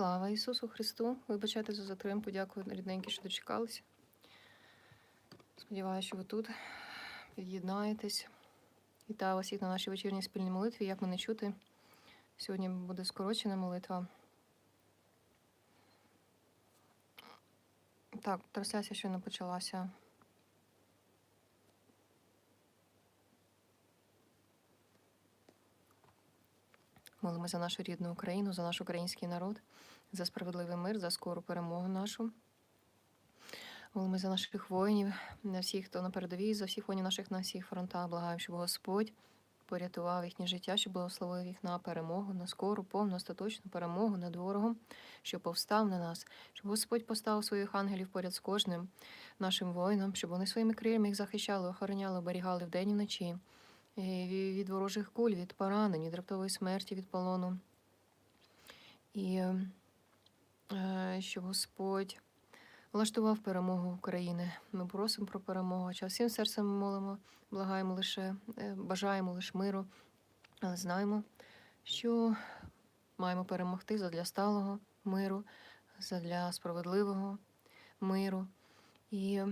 Слава Ісусу Христу! Вибачайте за затримку. Дякую, рідненькі, що дочекалися. Сподіваюся, що ви тут під'єднаєтесь. Вітаю вас всіх на нашій вечірній спільній молитві. Як мене чути? Сьогодні буде скорочена молитва. Так, трансляція щойно почалася. Молимо за нашу рідну Україну, за наш український народ, за справедливий мир, за скору перемогу нашу. Молимо за наших воїнів, на всіх, хто на передовій, за всіх воїнів наших на всіх фронтах. Благаємо, щоб Господь порятував їхнє життя, щоб благословив їх на перемогу, на скору, повну, остаточну перемогу над ворогом, що повстав на нас, щоб Господь поставив своїх ангелів поряд з кожним нашим воїном, щоб вони своїми крильми їх захищали, охороняли, оберігали вдень і вночі. Ві- від ворожих куль, від поранень, від раптової смерті, від полону. І е, щоб Господь влаштував перемогу України. Ми просимо про перемогу. Хоча всім серцем молимо, благаємо лише, е, бажаємо лише миру, але знаємо, що маємо перемогти задля сталого миру, задля справедливого миру. І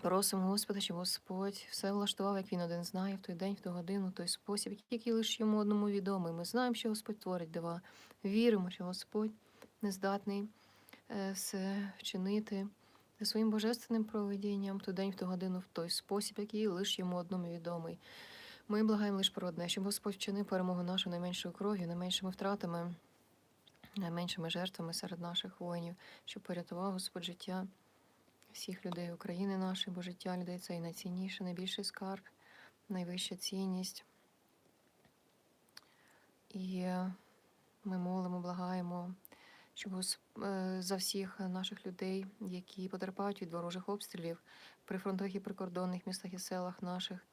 Просимо Господа, щоб Господь все влаштував, як він один знає, в той день, в ту годину, в той спосіб, який лише йому одному відомий. Ми знаємо, що Господь творить дива. Віримо, що Господь не здатний е, все вчинити своїм божественним проведінням в той день, в ту годину, в той спосіб, який лише йому одному відомий. Ми благаємо лише про одне, щоб Господь вчинив перемогу нашу найменшою кров'ю, найменшими втратами, найменшими жертвами серед наших воїнів, щоб порятував Господь життя всіх людей України нашої, бо життя людей це і найцінніше, найбільший скарб, найвища цінність. І ми молимо, благаємо, щоб е, за всіх наших людей, які потерпають від ворожих обстрілів при фронтових і прикордонних містах і селах наших,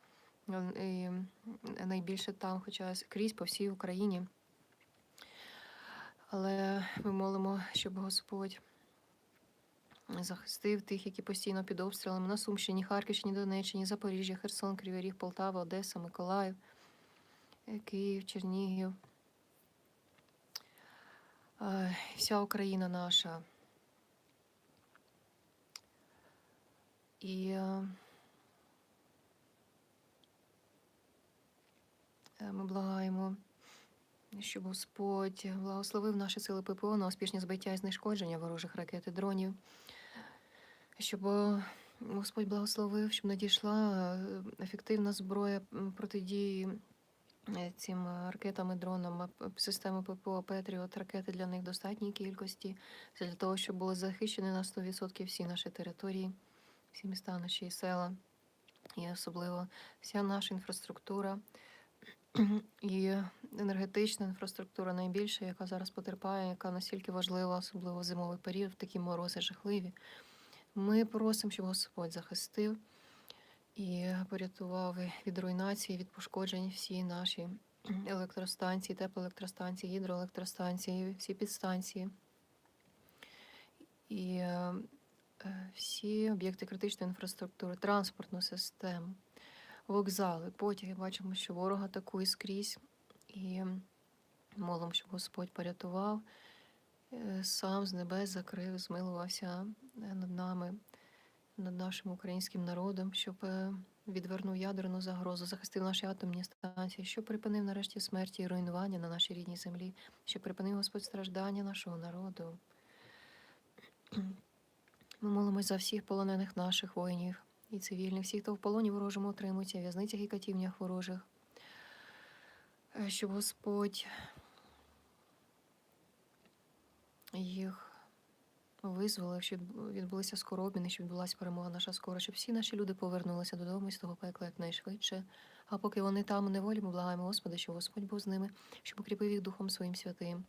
е, і найбільше там, хоча скрізь по всій Україні. Але ми молимо, щоб Господь захистив тих, які постійно під обстрілами на Сумщині, Харківщині, Донеччині, Запоріжжя, Херсон, Кривий Ріг, Полтава, Одеса, Миколаїв, е, Київ, Чернігів. Е, Вся Україна наша. І е, ми благаємо, щоб Господь благословив наші сили ППО на успішні збиття і знешкодження ворожих ракет і дронів щоб Господь благословив, щоб надійшла е, ефективна зброя протидії е, цим е, ракетам і дронам, системи ППО Петріот, ракети для них достатній кількості, для того, щоб були захищені на 100% всі наші території, всі міста, наші села, і особливо вся наша інфраструктура. І енергетична інфраструктура найбільша, яка зараз потерпає, яка настільки важлива, особливо в зимовий період, в такі морози жахливі. Ми просимо, щоб Господь захистив і порятував від руйнації, від пошкоджень всі наші електростанції, теплоелектростанції, гідроелектростанції, всі підстанції. І е, е, всі об'єкти критичної інфраструктури, транспортну систему, вокзали, потяги. Бачимо, що ворог атакує скрізь. І молимо, щоб Господь порятував сам з небес закрив, змилувався е, над нами, над нашим українським народом, щоб е, відвернув ядерну загрозу, захистив наші атомні станції, щоб припинив нарешті смерті і руйнування на нашій рідній землі, щоб припинив Господь страждання нашого народу. Ми молимось за всіх полонених наших воїнів і цивільних, всіх, хто в полоні ворожому отримується, в'язницях і катівнях ворожих, Е, щоб Господь їх визволив, щоб відбулися скоро обміни, щоб відбулася перемога наша скоро, щоб всі наші люди повернулися додому з того пекла якнайшвидше. А поки вони там у неволі, ми благаємо Господа, щоб Господь був з ними, щоб укріпив їх Духом Своїм святим,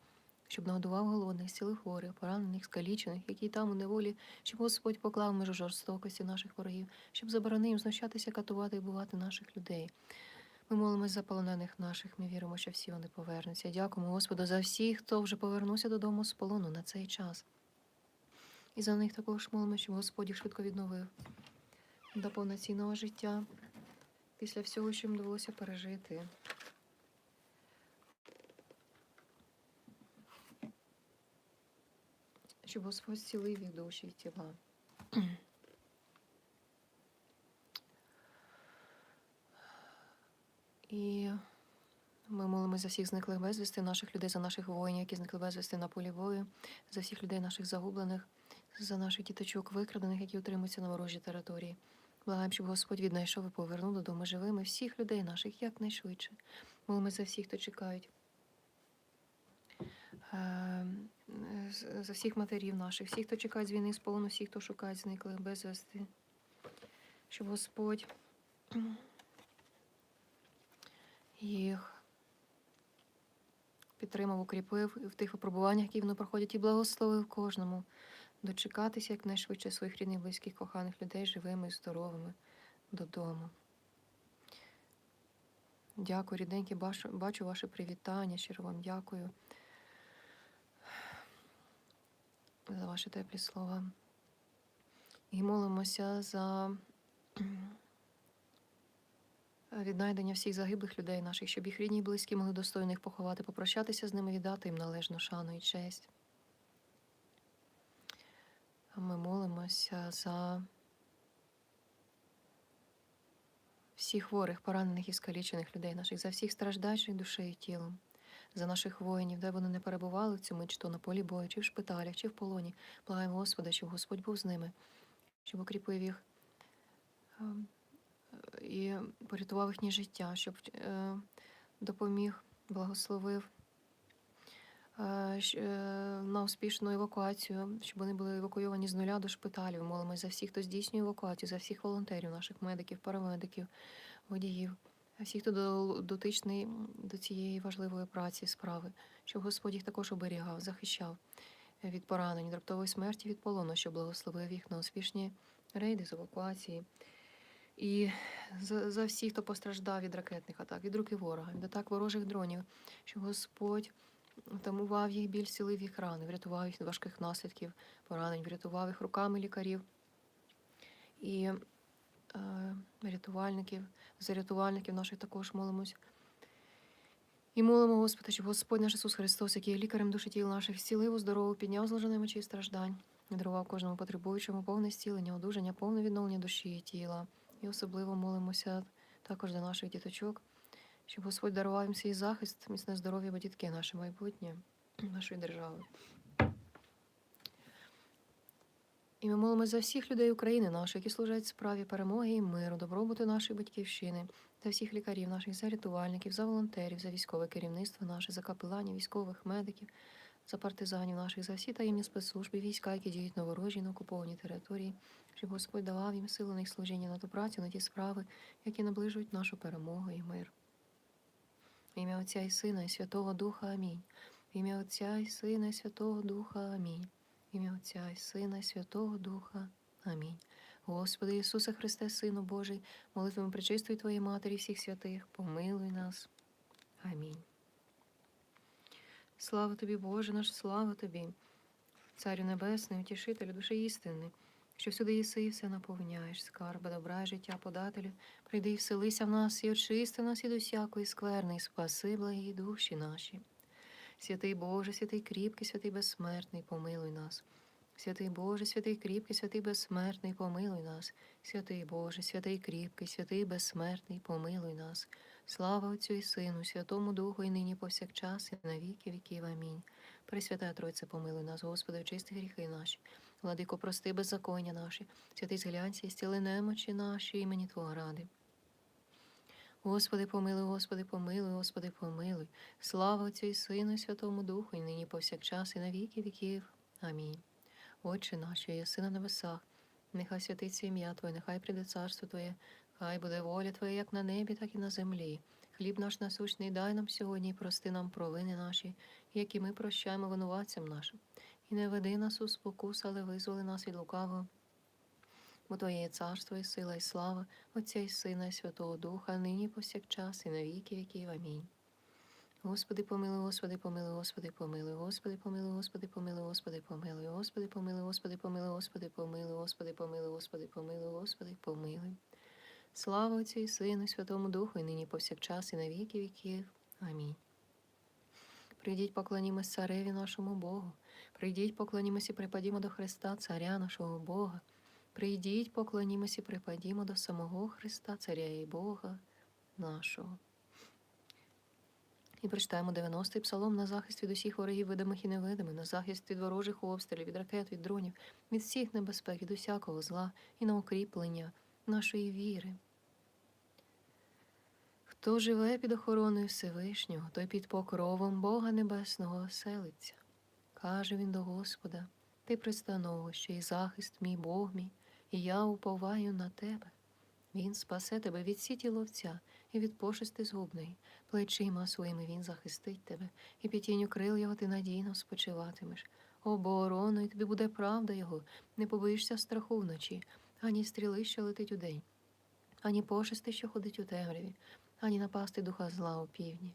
щоб нагодував голодних, зцілив хворих, поранених, скалічених, які там у неволі, щоб Господь поклав межу жорстокості наших ворогів, щоб заборонив знущатися, катувати і бувати наших людей. Ми молимось за полонених наших. Ми віримо, що всі вони повернуться. Дякуємо Господу за всіх, хто вже повернувся додому з полону на цей час. І за них також молимо, щоб Господь їх швидко відновив до повноцінного життя після всього, що їм довелося пережити. щоб Господь зцілив їх душі і тіла. І ми молимося за всіх зниклих безвісти, наших людей, за наших воїнів, які зникли безвісти на полі бою, за всіх людей наших загублених, за наших діточок викрадених, які утримуються на ворожій території. Благаємо, щоб Господь віднайшов і повернув додому живими всіх людей наших якнайшвидше. Молимося за всіх, хто чекають. Е, За всіх матерів наших, всіх, хто чекає з війни з полону, всіх, хто шукає зниклих безвісти. Щоб Господь їх підтримав, укріпив в тих випробуваннях, які вони проходять, і благословив кожному дочекатися якнайшвидше своїх рідних, близьких, коханих людей живими і здоровими додому. Дякую, рідненькі, бачу, бачу ваше привітання. Щиро вам дякую за ваші теплі слова. І молимося за віднайдення всіх загиблих людей наших, щоб їх рідні і близькі могли достойно їх поховати, попрощатися з ними, віддати їм належну шану і честь. Ми молимося за всіх хворих, поранених і скалічених людей наших, за всіх страждаючих душею і тілом, за наших воїнів, де вони не перебували в цю мить, чи то на полі бою, чи в шпиталях, чи в полоні. Благаємо Господа, щоб Господь був з ними, щоб укріпив їх ем, і порятував їхнє життя, щоб е, допоміг, благословив е, е, на успішну евакуацію, щоб вони були евакуйовані з нуля до шпиталів. Молимось за всіх, хто здійснює евакуацію, за всіх волонтерів, наших медиків, парамедиків, водіїв, всіх, хто дотичний до цієї важливої праці, справи, щоб Господь їх також оберігав, захищав від поранень, раптової смерті, від полону, щоб благословив їх на успішні рейди з евакуації. І за, за всіх, хто постраждав від ракетних атак, від руки ворога, від атак ворожих дронів, щоб Господь тамував їх біль, зцілив їх рани, врятував їх від важких наслідків поранень, врятував їх руками лікарів і е, рятувальників, за рятувальників наших також молимось. І молимо Господа, щоб Господь наш Ісус Христос, який є лікарем душі тіл наших, зцілив, здорову, підняв зложений мечі страждань, дарував кожному потребуючому повне зцілення, одужання, повне відновлення душі і тіла. І особливо молимося також за наших діточок, щоб Господь дарував їм свій захист, міцне здоров'я, бо дітки наше майбутнє нашої держави. І ми молимося за всіх людей України нашої, які служать справі перемоги і миру, добробуту нашої батьківщини, за всіх лікарів наших, за рятувальників, за волонтерів, за військове керівництво наше, за капеланів, військових медиків, за партизанів наших, за всі таємні спецслужби, війська, які діють на ворожій на окупованій території, щоб Господь давав їм сили на їх служіння на ту працю, на ті справи, які наближують нашу перемогу і мир. В ім'я Отця і Сина, і Святого Духа Амінь. Ім'я Отця і Сина, і Святого Духа Амінь. Ім'я Отця і Сина, і Святого Духа. Амінь. Господи Ісусе Христе, Сину Божий, молитвами причистої Твоєї Матері, всіх святих, помилуй нас. Амінь. Слава тобі, Боже наш, слава тобі, Царю Небесний, утішителю душі істини, що всюди єси і все наповняєш, скарби, добра, життя подателю, прийди і вселися в нас, і очисти нас від усякої скверни, і спаси благі душі наші. Святий Боже, святий кріпкий, святий безсмертний, помилуй нас. Святий Боже, святий кріпкий, святий безсмертний, помилуй нас. Святий Боже, святий кріпкий, святий безсмертний, помилуй нас. Слава Отцю і Сину, Святому Духу, і нині повсякчас, і на віки віків. Амінь. Пресвята Тройце, помилуй нас, Господи, очисти гріхи наші. Владико, прости беззаконня наші, святий зглянься і стіли немочі наші, імені Твого ради. Господи, помилуй, Господи, помилуй, Господи, помилуй. Слава Отцю і Сину, і Святому Духу, і нині повсякчас, і на віки віків. Амінь. Отче наш, що єси на небесах, нехай святиться ім'я Твоє, нехай прийде царство Твоє, хай буде воля Твоя, як на небі, так і на землі. Хліб наш насущний дай нам сьогодні, і прости нам провини наші, як і ми прощаємо винуватцям нашим. І не веди нас у спокус, але визволи нас від лукавого. Бо Твоє є царство і сила, і слава, Отця і Сина, і Святого Духа, нині повсякчас, і на віки віків. Амінь. Господи, помилуй, Господи, помилуй, Господи, помилуй, Господи, помилуй, Господи, помилуй, Господи, помилуй, Господи, помилуй, Господи, помилуй, Господи, помилуй, Господи, помилуй, Господи, помилуй, Господи, помилуй. Слава Отцю і Сину, і Святому Духу, і нині повсякчас, і на віки віків. Амінь. Прийдіть, поклонімось цареві нашому Богу. Прийдіть, поклонімось і припадімо до Христа, Царя нашого Бога. Прийдіть, поклонімось і припадімо до самого Христа, Царя і Бога нашого. І прочитаємо 90-й псалом на захист від усіх ворогів, видимих і невидимих, на захист від ворожих обстрілів, від ракет, від дронів, від всіх небезпек, від усякого зла і на укріплення нашої віри. Хто живе під охороною Всевишнього, той під покровом Бога Небесного оселиться. Каже він до Господа: Ти пристановище і захист мій Бог мій, і я уповаю на тебе. Він спасе тебе від сіті ловця і від пошести згубної, плечима своїми він захистить тебе, і під тінню крил його ти надійно спочиватимеш. Обороною тобі буде правда його, не побоїшся страху вночі, ані стріли, що летить удень, ані пошести, що ходить у темряві, ані напасти духа зла у півдні.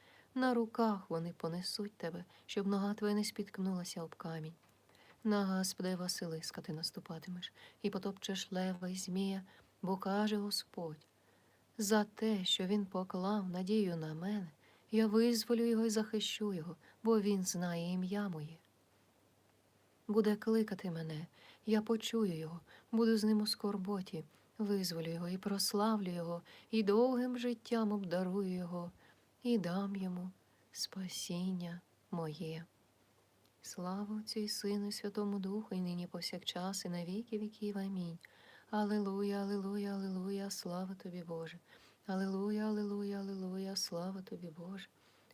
На руках вони понесуть тебе, щоб нога твоя не спіткнулася об камінь. На Господи Василиска ти наступатимеш, і потопчеш лева і змія, бо каже Господь. За те, що він поклав надію на мене, я визволю його і захищу його, бо він знає ім'я моє. Буде кликати мене, я почую його, буду з ним у скорботі, визволю його і прославлю його, і довгим життям обдарую його, і дам йому спасіння моє. Слава Отцю і Сину, Святому Духу, і нині повсякчас, і на віки віків. Амінь. Алілуя, алілуя, алілуя, слава тобі, Боже. Алілуя, алілуя, алілуя, слава тобі, Боже.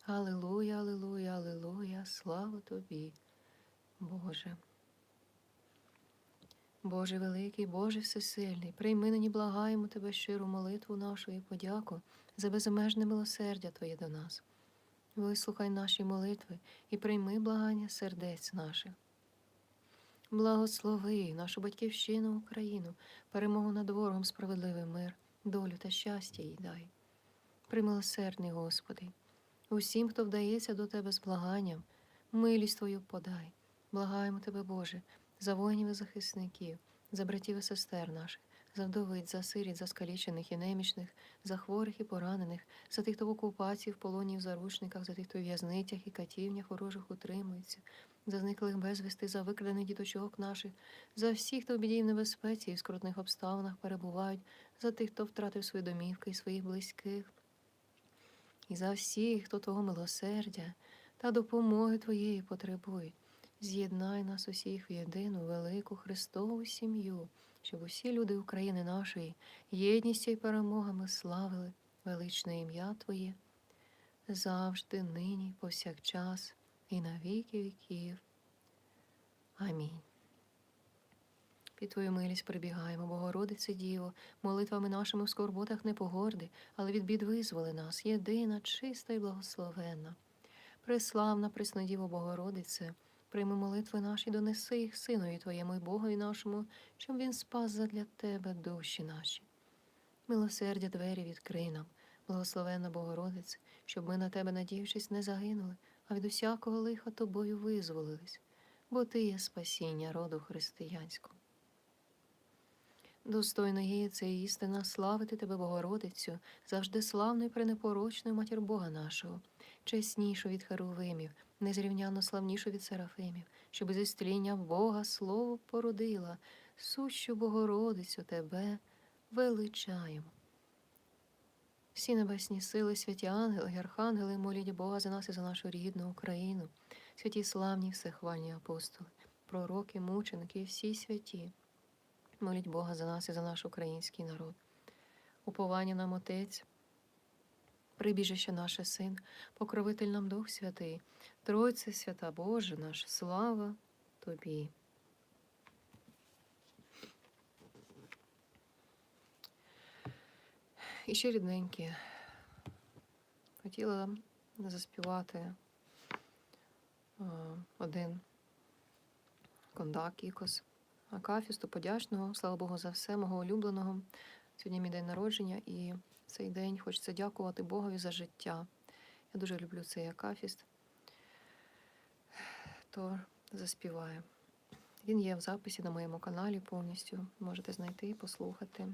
Алілуя, алілуя, алілуя, слава тобі, Боже. Боже великий, Боже всесильний, прийми нині благаємо Тебе щиру молитву нашу і подяку за безмежне милосердя Твоє до нас. Вислухай наші молитви і прийми благання сердець наших. Благослови нашу батьківщину Україну, перемогу над ворогом, справедливий мир, долю та щастя їй дай. Примилосердний, Господи, усім, хто вдається до Тебе з благанням, милість Твою подай. Благаємо Тебе, Боже, за воїнів і захисників, за братів і сестер наших, за вдовиць, за сиріт, за скалічених і немічних, за хворих і поранених, за тих, хто в окупації, в полоні, в заручниках, за тих, хто в в'язницях і катівнях ворожих утримується, за зниклих безвісти, за викрадених діточок наших, за всіх, хто в біді в небезпеці і в скрутних обставинах перебувають, за тих, хто втратив свої домівки і своїх близьких, і за всіх, хто Твого милосердя та допомоги Твоєї потребують. З'єднай нас усіх в єдину велику Христову сім'ю, щоб усі люди України нашої єдністю і перемогами славили величне ім'я Твоє завжди, нині, повсякчас і на віки віків. Амінь. Під Твою милість прибігаємо, Богородице Діво, молитвами нашими в скорботах не погорди, але від бід визволи нас, єдина, чиста і благословенна. Преславна, Преснодіво Богородице, прийми молитви наші, донеси їх Синові Твоєму і Богові нашому, щоб Він спас задля Тебе душі наші. Милосердя двері відкрий нам, благословенна Богородице, щоб ми на Тебе, надіючись, не загинули, а від усякого лиха Тобою визволились, бо Ти є спасіння роду християнського. Достойно є це істина, славити Тебе, Богородицю, завжди славною і пренепорочною матір Бога нашого, чеснішу від Херувимів, незрівняно славнішу від Серафимів, щоб зі стріння Бога слово породила, сущу Богородицю Тебе величаємо. Всі небесні сили, святі ангели, і архангели, моліть Бога за нас і за нашу рідну Україну, святі славні всехвальні апостоли, пророки, мученики всі святі. Моліть Бога за нас і за наш український народ. Уповання нам Отець, прибіжище наше Син, покровитель нам Дух Святий, Тройце свята Боже наш, слава Тобі. І ще рідненькі. Хотіла заспівати один Кондак, Кікос, Акафісту, подячного, слава Богу, за все, мого улюбленого. Сьогодні мій день народження, і цей день хочеться дякувати Богові за життя. Я дуже люблю цей акафіст. То заспіває. Він є в записі на моєму каналі повністю. Можете знайти і послухати.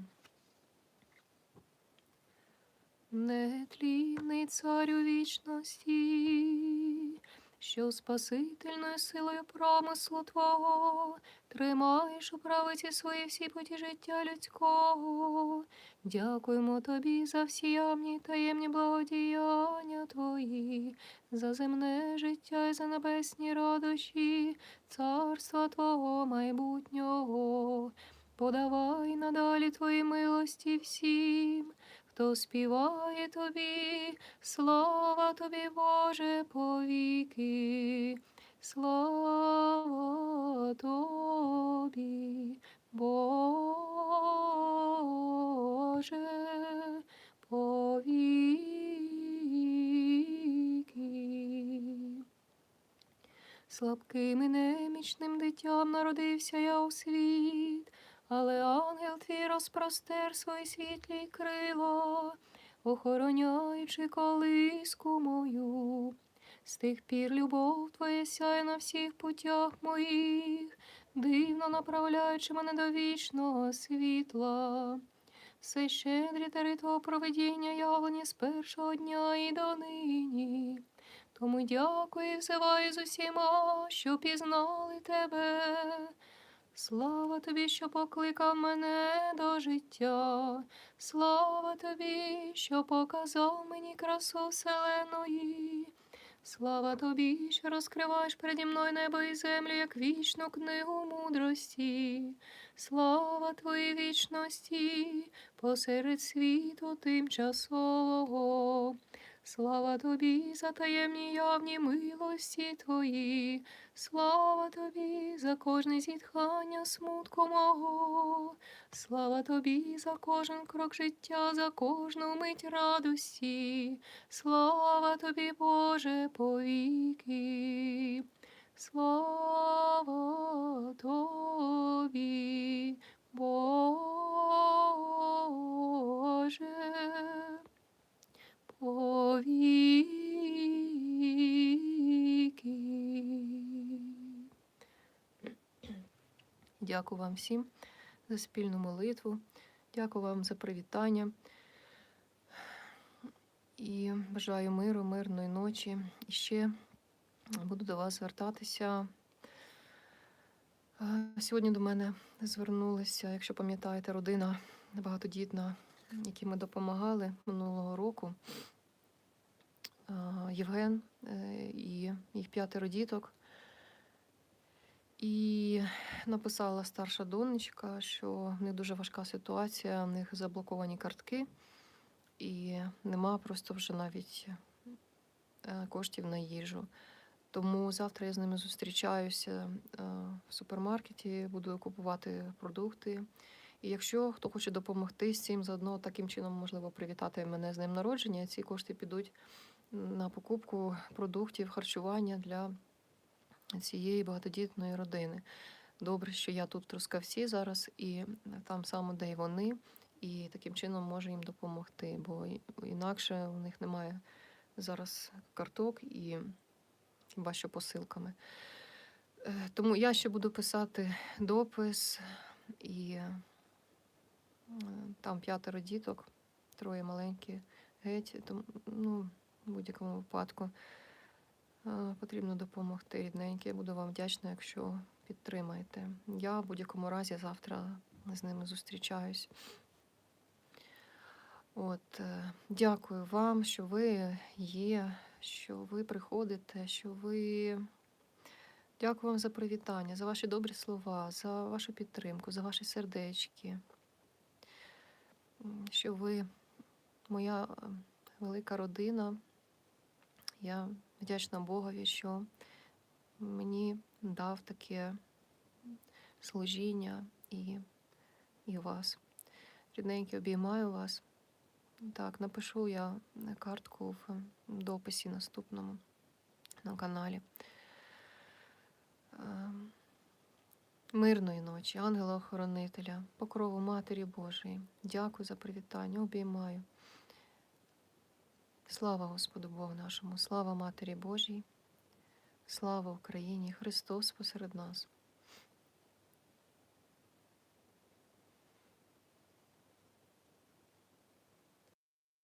Нетлінний царю вічності, що спасительною силою промислу Твого тримаєш у правиці свої всі путі життя людського. Дякуємо тобі за всі явні таємні благодіяння Твої, за земне життя і за небесні радощі, царства Твого майбутнього. Подавай надалі Твої милості всім, хто співає тобі, слава тобі, Боже, повіки. Слава тобі, Боже, повіки. Слабким і немічним дитям народився я у світ, але ангел твій розпростер свої світлі крила, охороняючи колиску мою. З тих пір любов твоя сяє на всіх путях моїх, дивно направляючи мене до вічного світла. Все щедрі дари твого проведіння явлені з першого дня і до нині. Тому дякую і взиваю з усіма, що пізнали тебе. Слава тобі, що покликав мене до життя. Слава тобі, що показав мені красу вселеної. Слава тобі, що розкриваєш переді мною небо і землю, як вічну книгу мудрості. Слава твоїй вічності посеред світу тимчасового. Слава тобі за таємні явні милості твої, слава тобі за кожне зітхання смутку мого, слава тобі за кожен крок життя, за кожну мить радості, слава тобі, Боже, повіки. Слава тобі, Боже повіки. Дякую вам всім за спільну молитву. Дякую вам за привітання. І бажаю миру, мирної ночі. І ще буду до вас звертатися. Сьогодні до мене звернулася, якщо пам'ятаєте, родина багатодітна, які ми допомагали минулого року. Е, Євген е, і їх п'ятеро діток. І написала старша донечка, що в них дуже важка ситуація, в них заблоковані картки, і нема просто вже навіть е, коштів на їжу. Тому завтра я з ними зустрічаюся в супермаркеті, буду купувати продукти. І якщо хто хоче допомогти з цим, заодно таким чином можливо привітати мене з ним народження, ці кошти підуть на покупку продуктів харчування для цієї багатодітної родини. Добре, що я тут в Трускавці зараз, і там саме, де й вони, і таким чином можу їм допомогти, бо інакше у них немає зараз карток і хіба що посилками. Е, Тому я ще буду писати допис, і е, там п'ятеро діток, троє маленькі геть. Тому, ну, в будь-якому випадку е, потрібно допомогти рідненькі. Буду вам вдячна, якщо підтримаєте. Я в будь-якому разі завтра з ними зустрічаюсь. От, е, дякую вам, що ви є, що ви приходите, що ви. Дякую вам за привітання, за ваші добрі слова, за вашу підтримку, за ваші сердечки. Що ви моя е, велика родина. Я вдячна Богові, що мені дав таке служіння і, і вас. Рідненькі обіймаю вас. Так, напишу я картку в дописі наступному на каналі. Ем, Мирної ночі, ангела-охоронителя, покрову Матері Божої. Дякую за привітання, обіймаю. Слава Господу Богу нашому, слава Матері Божій, слава Україні, Христос посеред нас.